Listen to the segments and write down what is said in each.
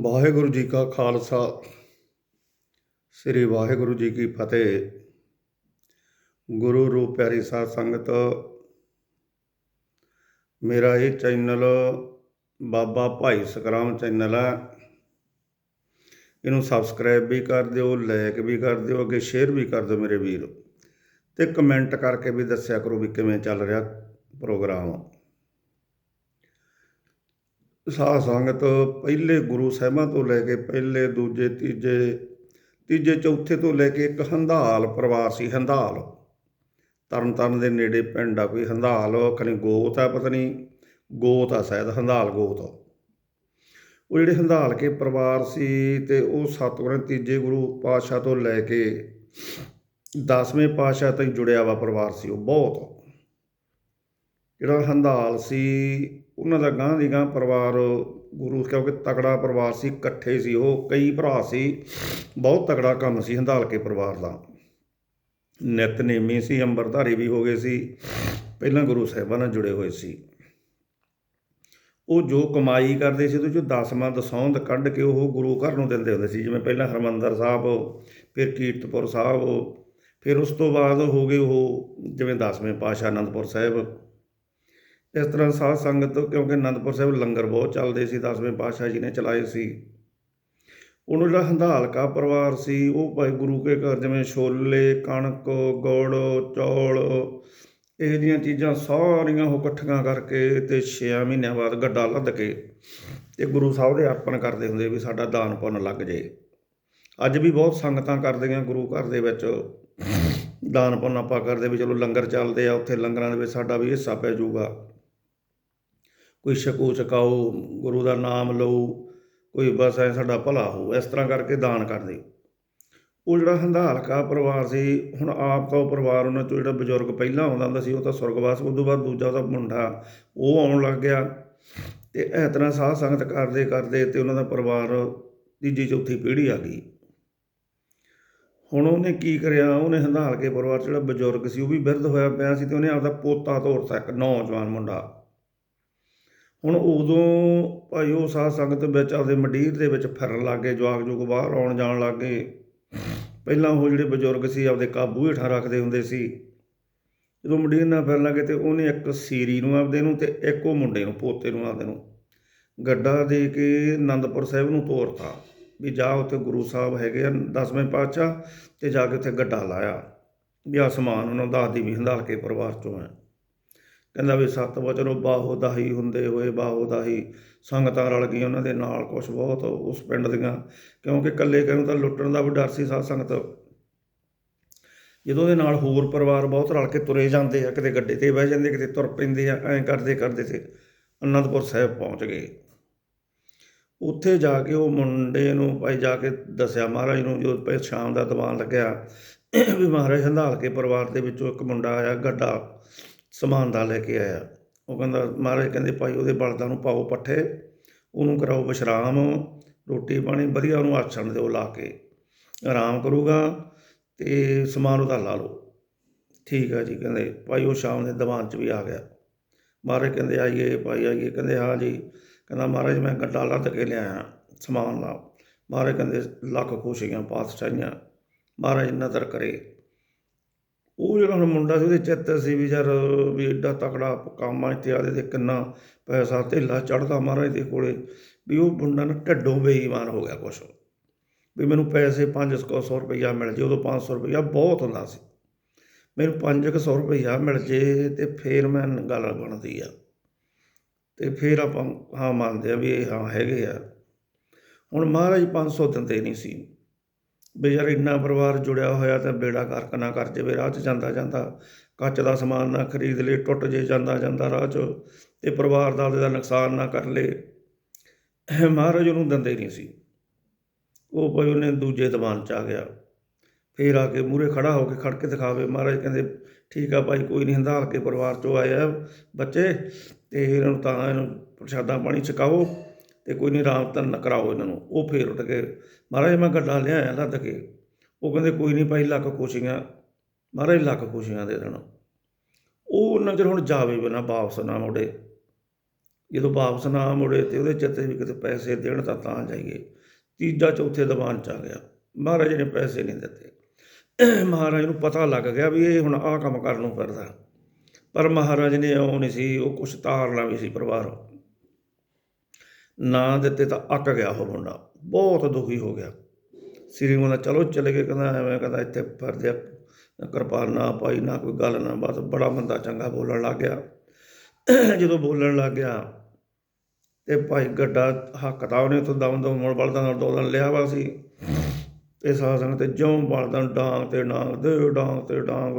ਵਾਹਿਗੁਰੂ ਜੀ ਕਾ ਖਾਲਸਾ। ਸ੍ਰੀ ਵਾਹਿਗੁਰੂ ਜੀ ਕੀ ਫਤਿਹ। ਗੁਰੂ ਰੂਪ ਪਿਆਰੀ ਸਾਧ ਸੰਗਤ, ਮੇਰਾ ਇਹ ਚੈਨਲ ਬਾਬਾ ਭਾਈ ਸਕਰਾਮ ਚੈਨਲ ਹੈ। ਇਹਨੂੰ ਸਬਸਕ੍ਰਾਈਬ ਵੀ ਕਰ ਦਿਓ ਲਾਈਕ ਵੀ ਕਰ ਦਿਓ, ਅੱਗੇ ਸ਼ੇਅਰ ਵੀ ਕਰ ਦਿਓ ਮੇਰੇ ਵੀਰ। ਤੇ ਕਮੈਂਟ ਕਰਕੇ ਵੀ ਦੱਸਿਆ ਕਰੋ ਵੀ ਕਿਵੇਂ ਚੱਲ ਰਿਹਾ ਪ੍ਰੋਗਰਾਮ। ਸਾਧ ਸੰਗਤ ਪਹਿਲੇ ਗੁਰੂ ਸਾਹਿਬਾਂ ਤੋਂ ਲੈ ਕੇ ਪਹਿਲੇ, ਦੂਜੇ, ਤੀਜੇ ਤੀਜੇ, ਚੌਥੇ ਤੋਂ ਲੈ ਕੇ ਇੱਕ ਹੰਦਾਲ ਪਰਿਵਾਰ ਸੀ ਹੰਧਾਲ। ਤਰਨਤਾਰਨ ਦੇ ਨੇੜੇ ਪਿੰਡ ਆ ਕੋਈ ਹੰਦਾਲ ਖਣੀ ਗੋਤ ਆ ਪਤਾ ਨਹੀਂ, ਗੋਤ ਆ ਸ਼ਾਇਦ ਹੰਦਾਲ ਗੋਤ। ਉਹ ਜਿਹੜੇ ਹੰਦਾਲ ਕੇ ਪਰਿਵਾਰ ਸੀ ਤੇ ਉਹ ਸਤਿਗੁਰਾਂ ਦੇ ਤੀਜੇ ਗੁਰੂ ਪਾਤਸ਼ਾਹ ਤੋਂ ਲੈ ਕੇ 10ਵੇਂ ਪਾਤਸ਼ਾਹ ਤੱਕ ਜੁੜਿਆ ਵਾ ਪਰਿਵਾਰ ਸੀ ਉਹ, ਬਹੁਤ। ਜਿਹੜਾ ਹੰਦਾਲ ਸੀ ਉਹਨਾਂ ਦਾ ਗਾਂ ਦੀ ਗਾਂ ਪਰਿਵਾਰ, ਗੁਰੂ ਕਿਉਂਕਿ ਤਕੜਾ ਪਰਿਵਾਰ ਸੀ, ਇਕੱਠੇ ਸੀ ਉਹ, ਕਈ ਭਰਾ ਸੀ, ਬਹੁਤ ਤਕੜਾ ਕੰਮ ਸੀ ਹੰਧਾਲ ਕੇ ਪਰਿਵਾਰ ਦਾ। ਨਿਤਨੇਮੀ ਸੀ, ਅੰਬਰਧਾਰੀ ਵੀ ਹੋ ਗਏ ਸੀ, ਪਹਿਲਾਂ ਗੁਰੂ ਸਾਹਿਬਾਨ ਨਾਲ ਜੁੜੇ ਹੋਏ ਸੀ। ਉਹ ਜੋ ਕਮਾਈ ਕਰਦੇ ਸੀ, ਉਹਦੇ ਚੋਂ ਦਸਵਾਂ ਦਸੌਂਦ ਕੱਢ ਕੇ ਉਹ ਗੁਰੂ ਘਰ ਨੂੰ ਦਿੰਦੇ ਹੁੰਦੇ ਸੀ, ਜਿਵੇਂ ਪਹਿਲਾਂ ਹਰਮੰਦਰ ਸਾਹਿਬ, ਫਿਰ ਕੀਰਤਪੁਰ ਸਾਹਿਬ, ਫਿਰ ਉਸ ਤੋਂ ਬਾਅਦ ਹੋ ਗਏ ਉਹ ਜਿਵੇਂ ਦਸਵੇਂ ਪਾਤਸ਼ਾਹ ਆਨੰਦਪੁਰ ਸਾਹਿਬ ਇਸ ਤਰ੍ਹਾਂ ਸਾਧ ਸੰਗਤ, ਕਿਉਂਕਿ ਅਨੰਦਪੁਰ ਸਾਹਿਬ ਲੰਗਰ ਬਹੁਤ ਚੱਲਦੇ ਸੀ, ਦਸਵੇਂ ਪਾਤਸ਼ਾਹ ਜੀ ਨੇ ਚਲਾਏ ਸੀ। ਉਹਨੂੰ ਜਿਹੜਾ ਹੰਧਾਲਕਾ ਪਰਿਵਾਰ ਸੀ, ਉਹ ਭਾਈ ਗੁਰੂ ਕੇ ਘਰ, ਜਿਵੇਂ ਛੋਲੇ, ਕਣਕ, ਗੁੜ, ਚੌਲ, ਇਹ ਜਿਹੀਆਂ ਚੀਜ਼ਾਂ ਸਾਰੀਆਂ ਉਹ ਇਕੱਠੀਆਂ ਕਰਕੇ ਤੇ 6 ਮਹੀਨਿਆਂ ਬਾਅਦ ਗੱਡਾ ਲੱਦ ਕੇ ਤੇ ਗੁਰੂ ਸਾਹਿਬ ਦੇ ਅਰਪਣ ਕਰਦੇ ਹੁੰਦੇ ਵੀ ਸਾਡਾ ਦਾਨ ਪੁੰਨ ਲੱਗ ਜੇ। ਅੱਜ ਵੀ ਬਹੁਤ ਸੰਗਤਾਂ ਕਰਦੀਆਂ ਗੁਰੂ ਘਰ ਦੇ ਵਿੱਚ। ਦਾਨ ਪੁੰਨ ਆਪਾਂ ਕਰਦੇ ਵੀ ਚਲੋ ਲੰਗਰ ਚੱਲਦੇ ਆ, ਉੱਥੇ ਲੰਗਰਾਂ ਦੇ ਵਿੱਚ ਸਾਡਾ ਵੀ ਹਿੱਸਾ ਪੈ ਜਾਊਗਾ। ਕੋਈ ਛਕੋ ਛਕਾਓ, ਗੁਰੂ ਦਾ ਨਾਮ ਲਓ, ਕੋਈ ਬਸ ਐ ਸਾਡਾ ਭਲਾ ਹੋ ਇਸ ਤਰ੍ਹਾਂ ਕਰਕੇ ਦਾਨ ਕਰਦੇ। ਉਹ ਜਿਹੜਾ ਹੰਧਾਲਕਾ ਪਰਿਵਾਰ ਸੀ, ਹੁਣ ਆਪ ਤਾਂ ਉਹ ਪਰਿਵਾਰ ਉਹਨਾਂ ਚੋਂ ਜਿਹੜਾ ਬਜ਼ੁਰਗ ਪਹਿਲਾਂ ਆਉਂਦਾ ਹੁੰਦਾ ਸੀ, ਉਹ ਤਾਂ ਸੁਰਗਵਾਸ ਉਸ ਤੋਂ ਬਾਅਦ ਦੂਜਾ ਉਹਦਾ ਮੁੰਡਾ, ਉਹ ਆਉਣ ਲੱਗ ਗਿਆ। ਤੇ ਇਸ ਤਰ੍ਹਾਂ ਸਾਧ ਸੰਗਤ ਕਰਦੇ ਕਰਦੇ ਤੇ ਉਹਨਾਂ ਦਾ ਪਰਿਵਾਰ ਤੀਜੀ, ਚੌਥੀ ਪੀੜ੍ਹੀ ਆ ਗਈ। ਹੁਣ ਉਹਨੇ ਕੀ ਕਰਿਆ? ਉਹਨੇ ਹੰਧਾਲ ਕੇ ਪਰਿਵਾਰ 'ਚ ਜਿਹੜਾ ਬਜ਼ੁਰਗ ਸੀ, ਉਹ ਵੀ ਬਿਰਧ ਹੋਇਆ ਪਿਆ ਸੀ ਤੇ ਉਹਨੇ ਆਪਦਾ ਪੋਤਾ ਤੋਰਤਾ ਇੱਕ ਨੌਜਵਾਨ ਮੁੰਡਾ। ਹੁਣ ਉਦੋਂ ਭਾਈ ਉਹ ਸਾਧ ਸੰਗਤ ਵਿੱਚ ਆਪਦੇ ਮੰਡੀਰ ਦੇ ਵਿੱਚ ਫਿਰਨ ਲੱਗੇ ਜਵਾਕ ਜੁਗ ਬਾਹਰ ਆਉਣ ਜਾਣ ਲੱਗੇ ਪਹਿਲਾਂ ਉਹ ਜਿਹੜੇ ਬਜ਼ੁਰਗ ਸੀ, ਆਪਦੇ ਕਾਬੂ ਹੇਠਾਂ ਰੱਖਦੇ ਹੁੰਦੇ ਸੀ। ਜਦੋਂ ਮੰਡੀਰ ਨਾਲ ਫਿਰਨ ਲੱਗੇ ਤੇ ਉਹਨੇ ਇੱਕ ਸੀਰੀ ਨੂੰ ਆਪਦੇ ਨੂੰ ਤੇ ਇੱਕ ਉਹ ਮੁੰਡੇ ਨੂੰ, ਪੋਤੇ ਨੂੰ ਆਪਦੇ ਨੂੰ ਗੱਡਾ ਦੇ ਕੇ ਆਨੰਦਪੁਰ ਸਾਹਿਬ ਨੂੰ ਤੋਰਤਾ ਵੀ ਜਾ ਉੱਥੇ ਗੁਰੂ ਸਾਹਿਬ ਹੈਗੇ ਆ ਦਸਵੇਂ ਪਾਤਸ਼ਾਹ ਤੇ ਜਾ ਕੇ ਉੱਥੇ ਗੱਡਾ ਲਾਇਆ। ਵੀ ਆ ਸਮਾਨ ਉਹਨਾਂ ਦੱਸਦੀ ਵੀ ਹੰਦਾਲ ਕੇ ਪਰਿਵਾਰ ਚੋਂ ਹੈ। ਕਹਿੰਦਾ ਵੀ ਸੱਤ ਵਚਨੋਂ ਬਾਹੋ ਦਾਹੀ ਹੁੰਦੇ ਹੋਏ ਬਾਹੋ ਦਾਹੀ। ਸੰਗਤਾਂ ਰਲ ਗਈਆਂ ਉਹਨਾਂ ਦੇ ਨਾਲ ਕੁਝ ਬਹੁਤ ਉਸ ਪਿੰਡ ਦੀਆਂ। ਕਿਉਂਕਿ ਇਕੱਲੇ ਕਿਹਨੂੰ ਤਾਂ ਲੁੱਟਣ ਦਾ ਵੀ ਡਰ ਸੀ ਸਾਧ ਸੰਗਤ। ਜਦੋਂ ਦੇ ਨਾਲ ਹੋਰ ਪਰਿਵਾਰ ਬਹੁਤ ਰਲ ਕੇ ਤੁਰੇ ਜਾਂਦੇ ਆ, ਕਿਤੇ ਗੱਡੇ ਤੇ ਬਹਿ ਜਾਂਦੇ, ਕਿਤੇ ਤੁਰ ਪੈਂਦੇ ਆ, ਐਂ ਕਰਦੇ ਕਰਦੇ ਤੇ ਅਨੰਦਪੁਰ ਸਾਹਿਬ ਪਹੁੰਚ ਗਏ। ਉੱਥੇ ਜਾ ਕੇ ਉਹ ਮੁੰਡੇ ਨੂੰ ਭਾਈ ਜਾ ਕੇ ਦੱਸਿਆ ਮਹਾਰਾਜ ਨੂੰ ਜੋ ਭਾਈ ਸ਼ਾਮ ਦਾ ਦੀਵਾਨ ਲੱਗਿਆ, ਵੀ ਮਹਾਰਾਜ ਹੰਧਾਲ ਕੇ ਪਰਿਵਾਰ ਦੇ ਵਿੱਚੋਂ ਇੱਕ ਮੁੰਡਾ ਆਇਆ, ਗੱਡਾ। ਸਮਾਨ ਦਾ ਲੈ ਕੇ ਆਇਆ। ਉਹ ਕਹਿੰਦਾ, ਮਹਾਰਾਜ ਕਹਿੰਦੇ, ਭਾਈ, ਉਹਦੇ ਬਲਦਾਂ ਨੂੰ ਪਾਓ ਪੱਠੇ, ਉਹਨੂੰ ਕਰਾਓ ਵਿਸ਼ਰਾਮ, ਰੋਟੀ ਪਾਣੀ, ਵਧੀਆ ਉਹਨੂੰ ਆਸਣ ਦਿਓ ਲਾ ਕੇ। ਆਰਾਮ ਕਰੂਗਾ ਤੇ ਸਮਾਨ ਉਹਦਾ ਲਾ ਲਓ। ਠੀਕ ਆ ਜੀ, ਕਹਿੰਦੇ, ਭਾਈ, ਉਹ ਸ਼ਾਮ ਦੇ ਦੀਵਾਨ 'ਚ ਵੀ ਆ ਗਿਆ। ਮਹਾਰਾਜ ਕਹਿੰਦੇ, ਆਈਏ, ਭਾਈ, ਆਈਏ। ਕਹਿੰਦੇ, ਹਾਂ ਜੀ। ਕਹਿੰਦਾ, ਮਹਾਰਾਜ, ਮੈਂ ਗੱਡਾ ਲੱਦ ਕੇ ਲਿਆਇਆ, ਸਮਾਨ ਲਾ। ਮਹਾਰਾਜ ਕਹਿੰਦੇ, ਲੱਖ ਖੁਸ਼ੀਆਂ, ਪਾਤਸ਼ਾਹੀਆਂ, ਮਹਾਰਾਜ ਨਜ਼ਰ ਕਰੇ। ਉਹ ਜਿਹੜਾ ਹੁਣ ਮੁੰਡਾ ਸੀ, ਉਹਦੇ ਚਿੱਤ ਸੀ ਵੀ ਯਾਰ ਵੀ ਐਡਾ ਤਕੜਾ ਕੰਮ ਆ ਇੱਥੇ ਆਦੇ ਤੇ ਕਿੰਨਾ ਪੈਸਾ, ਧੇਲਾ ਚੜਦਾ ਮਹਾਰਾਜ ਦੇ ਕੋਲੇ, ਵੀ ਉਹ ਮੁੰਡਾ ਨਾ ਢੱਡੋਂ ਬੇਈਮਾਨ ਹੋ ਗਿਆ ਕੁਛ। ਵੀ ਮੈਨੂੰ ਪੈਸੇ 500 ਰੁਪਈਆ ਮਿਲ ਜੇ, ਉਦੋਂ 500 ਰੁਪਈਆ ਬਹੁਤ ਹੁੰਦਾ ਸੀ। ਮੈਨੂੰ 500 ਰੁਪਈਆ ਮਿਲ ਜੇ ਤੇ ਫੇਰ ਮੈਂ ਗੱਲ ਬਣਦੀ ਆ। ਤੇ ਫਿਰ ਆਪਾਂ ਹਾਂ ਮੰਨਦੇ ਆ ਵੀ ਇਹ ਹਾਂ ਹੈਗੇ ਆ। ਹੁਣ ਮਹਾਰਾਜ 500 ਦਿੰਦੇ ਨਹੀਂ ਸੀ। ਵੀ ਯਾਰ ਇੰਨਾ ਪਰਿਵਾਰ ਜੁੜਿਆ ਹੋਇਆ ਤਾਂ ਬੇੜਾ ਕਰਕ ਨਾ ਕਰ ਜਾਵੇ, ਰਾਹ 'ਚ ਜਾਂਦਾ ਜਾਂਦਾ ਕੱਚ ਦਾ ਸਮਾਨ ਨਾ ਖਰੀਦ ਲੇ, ਟੁੱਟ ਜੇ ਜਾਂਦਾ ਜਾਂਦਾ ਰਾਹ 'ਚ ਤੇ ਪਰਿਵਾਰ ਦਾ ਉਹਦਾ ਨੁਕਸਾਨ ਨਾ ਕਰ ਲੇ। ਮਹਾਰਾਜ ਉਹਨੂੰ ਦਿੰਦੇ ਨਹੀਂ ਸੀ। ਉਹ ਭਾਈ ਉਹਨੇ ਦੂਜੇ ਦੀਵਾਨ 'ਚ ਆ ਗਿਆ, ਫੇਰ ਆ ਕੇ ਮੂਰੇ ਖੜਾ ਹੋ ਕੇ ਖੜ ਕੇ ਦਿਖਾਵੇ, ਮਹਾਰਾਜ ਕਹਿੰਦੇ, ਠੀਕ ਆ ਭਾਈ, ਕੋਈ ਨਹੀਂ ਹੰਧਾਲ ਕੇ ਪਰਿਵਾਰ 'ਚੋਂ ਆਇਆ ਬੱਚੇ ਤੇ ਇਹਨਾਂ ਨੂੰ ਤਾਂ ਇਹਨੂੰ ਪ੍ਰਸ਼ਾਦਾ ਪਾਣੀ ਛਕਾਓ ਤੇ ਕੋਈ ਨਹੀਂ ਰਾਮ ਧਨ ਕਰਾਓ ਇਹਨਾਂ ਨੂੰ। ਉਹ ਫੇਰ ਉੱਠ ਕੇ, ਮਹਾਰਾਜ, ਮੈਂ ਗੱਡਾ ਲਿਆਇਆ ਲੱਦ ਕੇ। ਉਹ ਕਹਿੰਦੇ, ਕੋਈ ਨਹੀਂ ਭਾਈ, ਲੱਖ ਖੁਸ਼ੀਆਂ, ਮਹਾਰਾਜ, ਲੱਖ ਖੁਸ਼ੀਆਂ ਦੇ ਦੇਣਾ। ਉਹ ਉਹਨਾਂ ਚਿਰ ਹੁਣ ਜਾਵੇ ਬਿਨਾ ਵਾਪਸ ਨਾ ਮੁੜੇ। ਜਦੋਂ ਵਾਪਸ ਨਾ ਮੁੜੇ ਤੇ ਉਹਦੇ ਚਿੱਤੇ ਵੀ ਕਿਤੇ ਪੈਸੇ ਦੇਣ ਤਾਂ ਤਾਂ ਜਾਈਏ। ਤੀਜਾ ਚੌਥੇ ਦੀਵਾਨ ਚ ਆ ਗਿਆ। ਮਹਾਰਾਜ ਨੇ ਪੈਸੇ ਨਹੀਂ ਦਿੱਤੇ। ਮਹਾਰਾਜ ਨੂੰ ਪਤਾ ਲੱਗ ਗਿਆ ਵੀ ਇਹ ਹੁਣ ਆਹ ਕੰਮ ਕਰਨ ਨੂੰ ਫਿਰਦਾ। ਪਰ ਮਹਾਰਾਜ ਨੇ ਉਹ ਨਹੀਂ ਸੀ, ਉਹ ਕੁਛ ਤਾਰਨਾ ਵੀ ਸੀ ਪਰਿਵਾਰ। ਨਾ ਦਿੱਤੇ ਤਾਂ ਅੱਕ ਗਿਆ ਉਹ ਮੁੰਡਾ, ਬਹੁਤ ਦੁਖੀ ਹੋ ਗਿਆ। ਸ੍ਰੀ ਮੁੰਡਾ ਚਲੋ ਚਲੇ ਗਏ, ਕਹਿੰਦਾ ਐਵੇਂ ਕਹਿੰਦਾ ਇੱਥੇ ਫਿਰਦੇ ਆ, ਕਿਰਪਾਨ ਨਾ ਪਾਈ, ਨਾ ਕੋਈ ਗੱਲ, ਨਾ ਬਸ ਬੜਾ ਬੰਦਾ ਚੰਗਾ ਬੋਲਣ ਲੱਗ ਗਿਆ। ਜਦੋਂ ਬੋਲਣ ਲੱਗ ਗਿਆ, ਤੇ ਭਾਈ ਗੱਡਾ ਹੱਕ ਤਾਂ ਉਹਨੇ ਤੋਂ ਦਮ ਦਮ ਮੁੜ ਬਲਦਾਂ ਨਾਲ ਦੋ ਦਿਨ ਲਿਆ ਵਾ ਸੀ। ਤੇ ਸਾਸਨ ਤੇ ਜਿਉਂ ਬਲਦਾਂ ਡਾਂਗ ਤੇ ਡਾਂਗ, ਦੇ ਡਾਂਗ ਤੇ ਡਾਂਗ,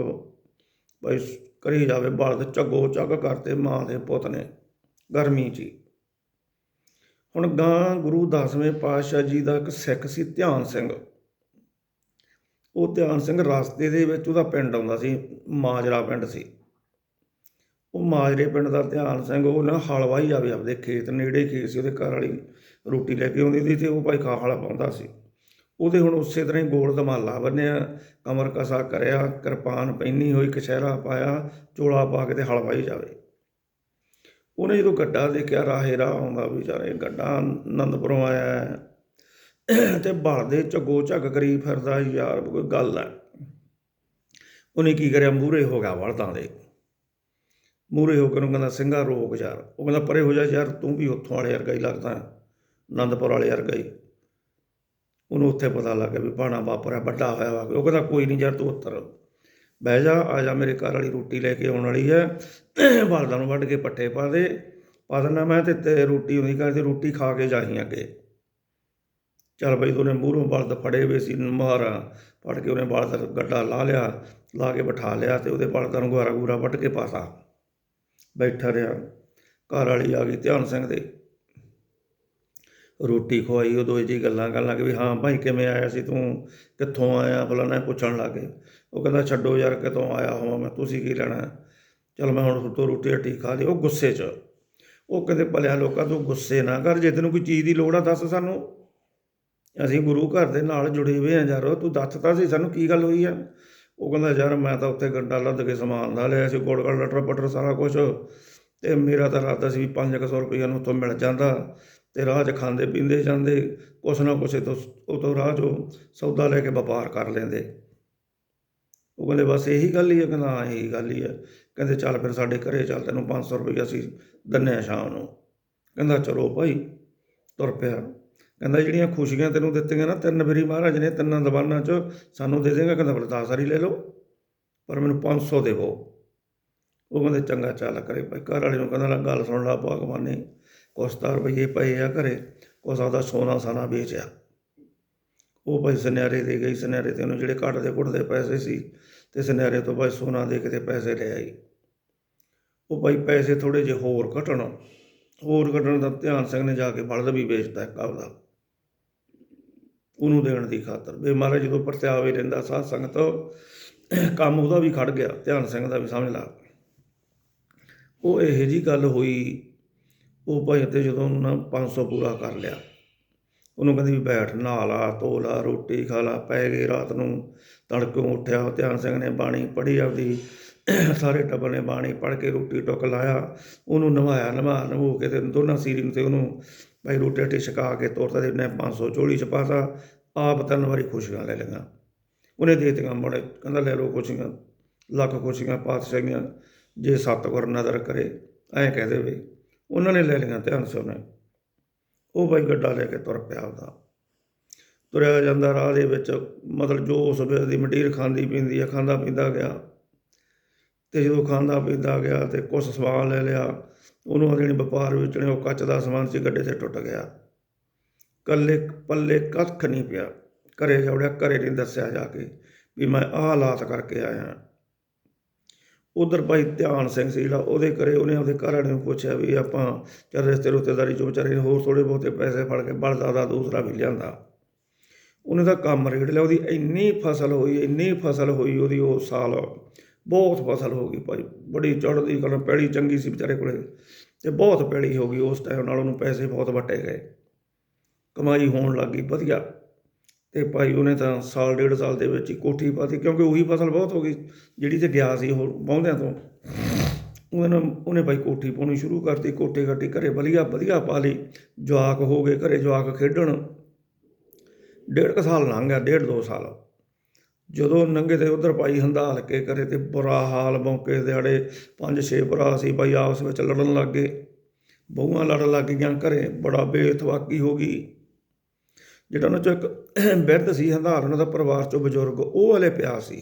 ਭਾਈ ਕਰੀ ਜਾਵੇ ਬਲਦ, ਝੱਗੋ ਝੱਗ ਕਰਤੇ ਮਾਂ ਦੇ ਪੁੱਤ ਨੇ, ਗਰਮੀ 'ਚ ਹੀ। ਹੁਣ ਗਾਂ ਗੁਰੂ ਦਸਵੇਂ ਪਾਤਸ਼ਾਹ ਜੀ ਦਾ ਇੱਕ ਸਿੱਖ ਸੀ ਧਿਆਨ ਸਿੰਘ। ਉਹ ਧਿਆਨ ਸਿੰਘ ਰਸਤੇ ਦੇ ਵਿੱਚ ਉਹਦਾ ਪਿੰਡ ਆਉਂਦਾ ਸੀ, ਮਾਜਰਾ ਪਿੰਡ ਸੀ। ਉਹ ਮਾਜਰੇ ਪਿੰਡ ਦਾ ਧਿਆਨ ਸਿੰਘ, ਉਹ ਨਾ ਹਲ ਵਾਹੀ ਜਾਵੇ ਆਪਦੇ ਖੇਤ ਨੇੜੇ ਖੇਤ ਸੀ, ਉਹਦੇ ਘਰ ਵਾਲੀ ਰੋਟੀ ਲੈ ਕੇ ਆਉਂਦੀ ਸੀ ਤੇ ਉਹ ਭਾਈ ਖਾ ਹਲ ਪਾਉਂਦਾ ਸੀ। ਉਹਦੇ ਹੁਣ ਉਸੇ ਤਰ੍ਹਾਂ ਹੀ ਗੋਲ ਦਮਾਲਾ ਬੰਨਿਆ, ਕਮਰ ਕਸਾ ਕਰਿਆ, ਕਿਰਪਾਨ ਪਹਿਨੀ ਹੋਈ ਕਸ਼ਹਿਰਾ ਪਾਇਆ, ਚੋਲਾ ਪਾ ਕੇ ਤੇ ਹਲ ਵਾਹੀ ਜਾਵੇ। ਉਹਨੇ ਜਦੋਂ ਗੱਡਾ ਦੇਖਿਆ ਰਾਹੇ ਰਾਹ ਆਉਂਦਾ ਵਿਚਾਰੇ ਗੱਡਾ ਆਨੰਦਪੁਰੋਂ ਆਇਆ ਹੈ। ਤੇ ਬਲਦੇ ਝੱਗੋ ਝੱਗ ਕਰੀ ਫਿਰਦਾ ਯਾਰ ਕੋਈ ਗੱਲ ਹੈ। ਉਹਨੇ ਕੀ ਕਰਿਆ? ਮੂਰੇ ਹੋ ਗਿਆ ਵਲਦਾਂ ਦੇ ਮੂਰੇ ਹੋ ਕੇ ਉਹਨੂੰ ਕਹਿੰਦਾ, ਸਿੰਘਾ ਰੋਕ ਯਾਰ। ਉਹ ਕਹਿੰਦਾ, ਪਰੇ ਹੋ ਜਾ ਯਾਰ, ਤੂੰ ਵੀ ਉੱਥੋਂ ਵਾਲੇ ਵਰਗਾ ਹੀ ਲੱਗਦਾ ਆਨੰਦਪੁਰ ਵਾਲੇ ਵਰਗਾ ਹੀ। ਉਹਨੂੰ ਉੱਥੇ ਪਤਾ ਲੱਗ ਗਿਆ ਵੀ ਬਾਣਾ ਵਾਪਰਿਆ, ਵੱਡਾ ਹੋਇਆ ਵਾ। ਉਹ ਕਹਿੰਦਾ, ਕੋਈ ਨਹੀਂ ਯਾਰ, ਤੂੰ ਉੱਤਰ। ਬਹਿ ਜਾ, ਆ ਜਾ ਮੇਰੇ ਘਰ ਵਾਲੀ ਰੋਟੀ ਲੈ ਕੇ ਆਉਣ ਵਾਲੀ ਹੈ। ਬਲਦਾਂ ਨੂੰ ਵੱਢ ਕੇ ਪੱਠੇ ਪਾ ਦੇ। ਪਾ ਦਿੰਦਾ ਮੈਂ ਤੇ ਰੋਟੀ ਉਹਦੀ ਘਰ ਦੀ ਰੋਟੀ ਖਾ ਕੇ ਜਾਹੀਂ ਅੱਗੇ। ਚੱਲ ਬਈ ਉਹਨੇ ਮੂਹਰੋਂ ਬਲਦ ਫੜੇ ਹੋਏ ਸੀ ਮਹਾਰਾ ਫੜ ਕੇ ਉਹਨੇ ਬਲਦ ਗੱਡਾ ਲਾ ਲਿਆ, ਲਾ ਕੇ ਬਿਠਾ ਲਿਆ ਤੇ ਉਹਦੇ ਬਲਦਾਂ ਨੂੰ ਗੁਆਰਾ ਗੂਰਾ ਵੱਢ ਕੇ ਪਾਤਾ। ਬੈਠਾ ਰਿਹਾ, ਘਰ ਵਾਲੀ ਆ ਗਈ ਧਿਆਨ ਸਿੰਘ ਦੇ। ਰੋਟੀ ਖਵਾਈ, ਉਹ ਦੋਏ ਜੀ ਗੱਲਾਂ ਕਰਨ ਲੱਗੇ ਵੀ ਹਾਂ ਭਾਈ ਕਿਵੇਂ ਆਇਆ ਸੀ ਤੂੰ? ਕਿੱਥੋਂ ਆਇਆ? ਫਲਾਣਾ ਪੁੱਛਣ ਲੱਗੇ ਉਹ ਕਹਿੰਦਾ ਛੱਡੋ ਯਾਰ, ਕਿਤੋਂ ਆਇਆ ਹੋਵਾਂ ਮੈਂ, ਤੁਸੀਂ ਕੀ ਲੈਣਾ? ਚਲ ਮੈਂ ਹੁਣ ਤੋਂ ਰੋਟੀ ਰੋਟੀ ਖਾ ਲਈ ਉਹ ਗੁੱਸੇ 'ਚ। ਉਹ ਕਹਿੰਦੇ ਭਲਿਆ ਲੋਕਾਂ ਤੋਂ ਗੁੱਸੇ ਨਾ ਕਰ, ਜੇ ਤੈਨੂੰ ਕੋਈ ਚੀਜ਼ ਦੀ ਲੋੜ ਆ ਦੱਸ ਸਾਨੂੰ। ਅਸੀਂ ਗੁਰੂ ਘਰ ਦੇ ਨਾਲ ਜੁੜੇ ਹੋਏ ਆ ਯਾਰ, ਤੂੰ ਦੱਸ ਤਾਂ ਸੀ ਸਾਨੂੰ ਕੀ ਗੱਲ ਹੋਈ ਆ? ਉਹ ਕਹਿੰਦਾ ਯਾਰ, ਮੈਂ ਤਾਂ ਉੱਥੇ ਗੰਡਾ ਲੱਦ ਕੇ ਸਮਾਨ ਲਾ ਲਿਆ ਸੀ ਗੁੜ ਗੜ ਲਟਰ ਪਟਰ ਸਾਰਾ ਕੁਝ ਤੇ ਮੇਰਾ ਤਾਂ ਇਰਾਦਾ ਸੀ ਵੀ 500 ਰੁਪਈਆ ਨੂੰ ਉੱਥੋਂ ਮਿਲ ਜਾਂਦਾ। ਤੇ ਰਾਹ 'ਚ ਖਾਂਦੇ ਪੀਂਦੇ ਜਾਂਦੇ, ਕੁਛ ਨਾ ਕੁਛ ਤੋਂ, ਉਹ ਤੋਂ ਰਾਹ 'ਚੋਂ ਸੌਦਾ ਲੈ ਕੇ ਵਪਾਰ ਕਰ ਲੈਂਦੇ। ਉਹ ਕਹਿੰਦੇ ਬਸ ਇਹੀ ਗੱਲ ਹੀ ਹੈ ਕਹਿੰਦਾ ਹਾਂ, ਇਹੀ ਗੱਲ ਹੀ ਹੈ ਕਹਿੰਦੇ ਚੱਲ ਫਿਰ ਸਾਡੇ ਘਰੇ ਚੱਲ ਤੈਨੂੰ 500 ਰੁਪਈਆ ਅਸੀਂ ਦਿੰਨੇ ਆ ਸ਼ਾਮ ਨੂੰ। ਕਹਿੰਦਾ ਚਲੋ ਭਾਈ, ਤੁਰ ਪਿਆ। ਕਹਿੰਦਾ ਜਿਹੜੀਆਂ ਖੁਸ਼ੀਆਂ ਤੈਨੂੰ ਦਿੱਤੀਆਂ ਨਾ, ਤਿੰਨ ਵਾਰੀ ਮਹਾਰਾਜ ਨੇ ਤਿੰਨਾਂ ਜ਼ਬਾਨਾਂ 'ਚ ਸਾਨੂੰ ਦੇ ਦੇਗਾ। ਕਹਿੰਦਾ ਬਲ ਦਸ ਵਾਰੀ ਲੈ ਲਓ, ਪਰ ਮੈਨੂੰ 500 ਦੇਵੋ ਉਹ ਕਹਿੰਦੇ ਚੰਗਾ ਚੱਲ ਕਰੇ ਭਾਈ, ਘਰ ਵਾਲੇ ਨੂੰ ਕਹਿੰਦਾ ਗੱਲ ਸੁਣ ਲਾ, ਭਗਵਾਨੇ। ਕੁਛ ਤਾਂ ਰੁਪਈਏ ਪਏ ਆ ਘਰੇ, ਕੁਛ ਉਹਦਾ ਸੋਨਾ ਸਾਨਾ ਵੇਚਿਆ ਉਹ ਭਾਈ ਸੁਨਿਆਰੇ ਦੇ ਗਈ ਸੁਨਿਆਰੇ ਤੇ ਉਹਨੂੰ ਜਿਹੜੇ ਘੱਟ ਦੇ ਘੁੱਟ ਪੈਸੇ ਸੀ ਤੇ ਸੁਨਿਆਰੇ ਤੋਂ ਭਾਈ ਸੋਨਾ ਦੇ ਕੇ ਤੇ ਪੈਸੇ ਲੈ ਆਈ। ਉਹ ਭਾਈ ਪੈਸੇ ਥੋੜੇ ਜਿਹੇ ਹੋਰ ਘਟਣ ਹੋਰ ਘਟਣ ਦਾ ਧਿਆਨ ਸਿੰਘ ਨੇ ਜਾ ਕੇ ਬਲਦ ਵੀ ਵੇਚਦਾ ਇੱਕ ਆਪਦਾ। ਉਹਨੂੰ ਦੇਣ ਦੀ ਖਾਤਰ। ਵੀ ਮਹਾਰਾਜ ਜਦੋਂ ਪਰਤਿਆਵੇ ਰਹਿੰਦਾ, ਸਾਧ ਸੰਗਤ, ਕੰਮ ਉਹਦਾ ਵੀ ਖੜ ਗਿਆ, ਧਿਆਨ ਸਿੰਘ ਦਾ ਵੀ ਸਮਝ ਲਾ। ਉਹ ਇਹੋ ਜੀ ਗੱਲ ਹੋਈ, ਉਹ ਭਾਈ ਤੇ ਜਦੋਂ ਉਹਨਾਂ ਨਾ 500 ਪੂਰਾ ਕਰ ਲਿਆ। ਉਹਨੂੰ ਕਹਿੰਦੀ ਵੀ ਬੈਠ, ਨਹਾ ਲਾ, ਧੋ ਲਾ, ਰੋਟੀ ਖਾ ਲਾ, ਪੈ ਗਏ ਰਾਤ ਨੂੰ। ਤੜਕੋਂ ਉੱਠਿਆ, ਧਿਆਨ ਸਿੰਘ ਨੇ ਬਾਣੀ ਪੜ੍ਹੀ ਆਪਦੀ। ਸਾਰੇ ਟੱਬਰ ਨੇ ਬਾਣੀ ਪੜ੍ਹ ਕੇ ਰੋਟੀ ਟੁੱਕ ਲਾਇਆ। ਉਹਨੂੰ ਨਵਾਇਆ, ਨਵਾ, ਨਵੋ ਕੇ ਤੇ ਦੋਨਾਂ ਸੀਰੀ ਨੂੰ ਤੇ ਉਹਨੂੰ ਭਾਈ ਰੋਟੀ ਰਾਟੀ ਛਕਾ ਕੇ ਤੋਰਤਾ ਤੇ ਨੇ 500 ਝੋਲੀ ਚ ਪਾਤਾ। ਆਪ ਤਿੰਨ ਵਾਰੀ ਖੁਸ਼ੀਆਂ ਲੈ ਲਈਆਂ। ਉਹਨੇ ਦੇ ਦਿੱਤੀਆਂ ਮੁੜੇ, ਕਹਿੰਦਾ ਲੈ ਲਓ ਖੁਸ਼ੀਆਂ, ਲੱਖ ਖੁਸ਼ੀਆਂ ਪਾਤਸ਼ਾਹੀਆਂ ਜੇ ਸਤਿਗੁਰ ਨਜ਼ਰ ਕਰੇ, ਐਂ ਕਹਿ ਦੇਵੇ ਉਹਨਾਂ ਨੇ ਲੈ ਲਈਆਂ ਧਿਆਨ ਸਿੰਘ ਨੇ। ਉਹ ਬਾਈ ਗੱਡਾ ਲੈ ਕੇ ਤੁਰ ਪਿਆ ਉਹਦਾ। ਤੁਰਿਆ ਜਾਂਦਾ ਰਾਹ ਦੇ ਵਿੱਚ, ਮਤਲਬ ਜੋ ਉਸ ਵੇਲੇ ਦੀ ਮੰਡੀਰ ਖਾਂਦੀ ਪੀਂਦੀ ਆ, ਖਾਂਦਾ ਪੀਂਦਾ ਗਿਆ। ਤੇ ਜਦੋਂ ਖਾਂਦਾ ਪੀਂਦਾ ਗਿਆ ਤੇ ਕੁਛ ਸਮਾਨ ਲੈ ਲਿਆ, ਉਹਨੂੰ ਆ ਜਿਹੜੀ ਵਪਾਰ ਵੇਚਣੇ, ਉਹ ਕੱਚ ਦਾ ਸਮਾਨ ਸੀ, ਗੱਡੇ ਤੇ ਟੁੱਟ ਗਿਆ। ਕੱਲੇ ਪੱਲੇ ਕੱਖ ਨਹੀਂ ਪਿਆ। ਘਰੇ ਜੋੜਿਆ ਘਰੇ ਨਹੀਂ ਦੱਸਿਆ ਜਾ ਕੇ ਵੀ ਮੈਂ ਆਹ ਹਾਲਾਤ ਕਰਕੇ ਆਇਆ। ਉਧਰ ਭਾਈ ਧਿਆਨ ਸਿੰਘ ਸੀ ਜਿਹੜਾ, ਉਹਦੇ ਕਰੇ ਉਹਨੇ ਉਹਦੇ ਘਰ ਵਾਲੇ ਨੂੰ ਪੁੱਛਿਆ ਵੀ ਆਪਾਂ ਚੱਲ ਰਿਸ਼ਤੇ ਰੁਸ਼ਤੇਦਾਰੀ ਚੋਂ ਵਿਚਾਰੇ ਨੇ ਹੋਰ ਥੋੜੇ ਬਹੁਤੇ ਪੈਸੇ ਫੜ ਕੇ ਬਲਦਾ ਦਾ ਦੂਸਰਾ ਵੀ ਲਿਆਂਦਾ। ਉਹਨੇ ਤਾਂ ਕੰਮ ਰੇੜ ਲਿਆ, ਉਹਦੀ ਇੰਨੀ ਫਸਲ ਹੋਈ, ਇੰਨੀ ਫਸਲ ਹੋਈ ਉਹਦੀ ਉਹ ਸਾਲ, ਬਹੁਤ ਫਸਲ ਹੋ ਗਈ ਭਾਈ, ਬੜੀ ਚੜ੍ਹਦੀ ਕਲਮ ਪੈੜੀ ਚੰਗੀ ਸੀ ਵਿਚਾਰੇ ਕੋਲੇ, ਤੇ ਬਹੁਤ ਪੈੜੀ ਹੋ ਗਈ ਉਸ ਟਾਈਮ ਨਾਲ ਉਹਨੂੰ ਪੈਸੇ ਬਹੁਤ ਵਟੇ ਗਏ। ਕਮਾਈ ਹੋਣ ਲੱਗੀ ਵਧੀਆ। ਅਤੇ ਭਾਈ ਉਹਨੇ ਤਾਂ ਸਾਲ, ਡੇਢ ਸਾਲ ਦੇ ਵਿੱਚ ਹੀ ਕੋਠੀ ਪਾਤੀ, ਕਿਉਂਕਿ ਉਹੀ ਫਸਲ ਬਹੁਤ ਹੋ ਗਈ, ਜਿਹੜੀ ਤੇ ਗਿਆ ਸੀ ਉਹ ਬਹੁੰਦਿਆਂ ਤੋਂ। ਉਹਨੇ ਉਹਨੇ ਭਾਈ ਕੋਠੀ ਪਾਉਣੀ ਸ਼ੁਰੂ ਕਰਤੀ, ਕੋਠੇ ਗੱਟੀ ਘਰੇ ਵਧੀਆ ਵਧੀਆ ਪਾ ਲਈ। ਜਵਾਕ ਹੋ ਗਏ, ਘਰੇ ਜਵਾਕ ਖੇਡਣ। ਡੇਢ ਕੁ ਸਾਲ ਲੰਘ ਗਿਆ, ਡੇਢ ਦੋ ਸਾਲ। ਜਦੋਂ ਨੰਗੇ ਤੇ ਉਧਰ ਭਾਈ ਹੰਦਾਲ ਕੇ ਕਰੇ ਤੇ ਬੁਰਾ ਹਾਲ ਮੌਕੇ ਦਿਹਾੜੇ ਪੰਜ ਛੇ ਭਰਾ ਸੀ ਭਾਈ ਆਪਸ ਵਿੱਚ ਲੜਨ ਲੱਗ ਗਏ। ਬਹੂਆਂ ਲੜਨ ਲੱਗ ਗਈਆਂ ਘਰੇ, ਬੜਾ ਬੇਇਤਵਾਕੀ ਹੋ ਗਈ। ਜਿਹੜਾ ਉਹਨਾਂ ਚੋਂ ਇੱਕ ਬਿਰਧ ਸੀ, ਹੰਧਾਰ ਉਹਨਾਂ ਦਾ ਪਰਿਵਾਰ ਚੋਂ ਬਜ਼ੁਰਗ, ਉਹ ਹਲੇ ਪਿਆ ਸੀ।